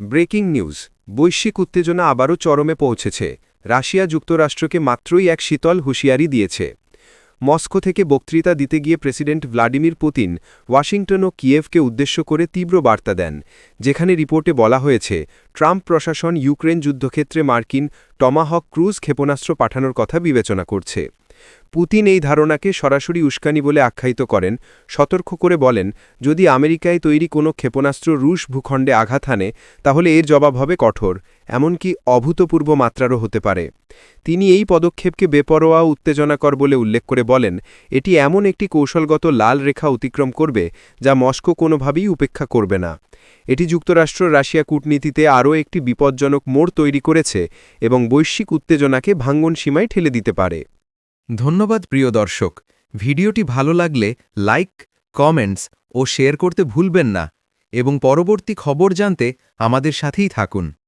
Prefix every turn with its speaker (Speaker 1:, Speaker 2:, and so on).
Speaker 1: Breaking news, বৈশ্বিক উত্তেজনা আবারও চরমে পৌঁছেছে, রাশিয়া যুক্তরাষ্ট্রকে মাত্রই এক শীতল হুঁশিয়ারি দিয়েছে। মস্কো থেকে বক্তৃতা দিতে গিয়ে প্রেসিডেন্ট ভ্লাদিমির পুতিন ওয়াশিংটন ও কিয়েভকে উদ্দেশ্য করে তীব্র বার্তা দেন, যেখানে রিপোর্টে বলা হয়েছে, ট্রাম্প প্রশাসন ইউক্রেন যুদ্ধক্ষেত্রে মার্কিন টমাহক ক্রুজ ক্ষেপণাস্ত্র পাঠানোর কথা বিবেচনা করছে। পুতিন এই ধারণাকে সরাসরি উস্কানি বলে আখ্যায়িত করেন, সতর্ক করে বলেন, যদি আমেরিকায় তৈরি কোনো ক্ষেপণাস্ত্র রুশ ভূখণ্ডে আঘাত হানে, তাহলে এর জবাব হবে কঠোর, এমনকি অভূতপূর্ব মাত্রারও হতে পারে। তিনি এই পদক্ষেপকে বেপরোয়া উত্তেজনাকর বলে উল্লেখ করে বলেন, এটি এমন একটি কৌশলগত লাল রেখা অতিক্রম করবে, যা মস্কো কোনোভাবেই উপেক্ষা করবে না। এটি যুক্তরাষ্ট্র রাশিয়া কূটনীতিতে আরও একটি বিপজ্জনক মোড় তৈরি করেছে এবং বৈশ্বিক উত্তেজনাকে ভাঙ্গন সীমায় ঠেলে দিতে পারে।
Speaker 2: ধন্যবাদ প্রিয় দর্শক। ভিডিওটি ভালো লাগলে লাইক, কমেন্টস ও শেয়ার করতে ভুলবেন না এবং পরবর্তী খবর জানতে আমাদের সাথেই থাকুন।